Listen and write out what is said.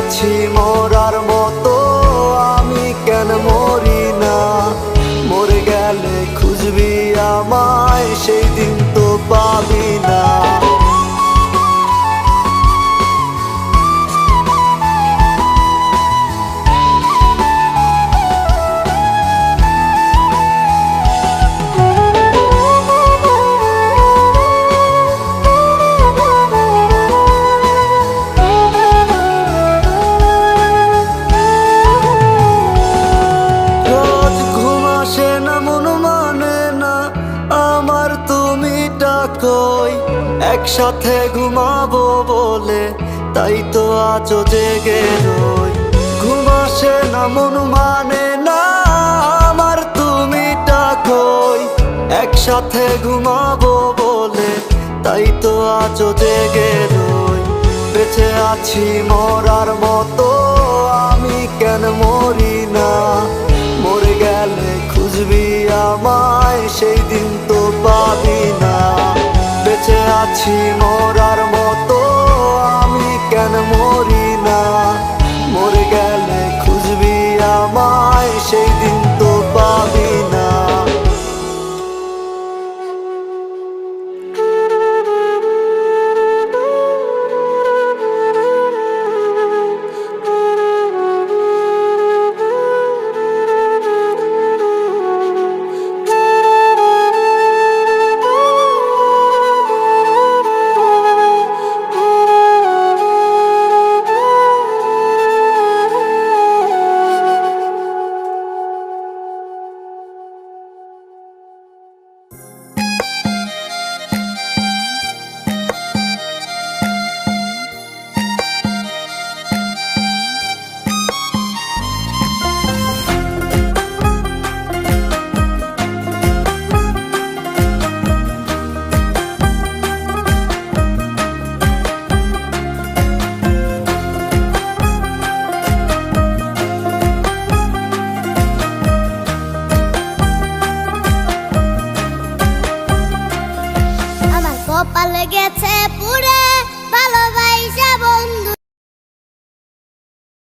আছি মরার তুমি ডাকই একসাথে ঘুমাবো বলে, তাই তো আজও জেগে রই। ঘুম আসে না, মন মানে না, আমার তুমি ডাকই একসাথে ঘুমাবো বলে, তাই তো আজও জেগে রই। বেঁচে আছি মরার মতো, আমি কেন মরি না? গেছে পুড়ে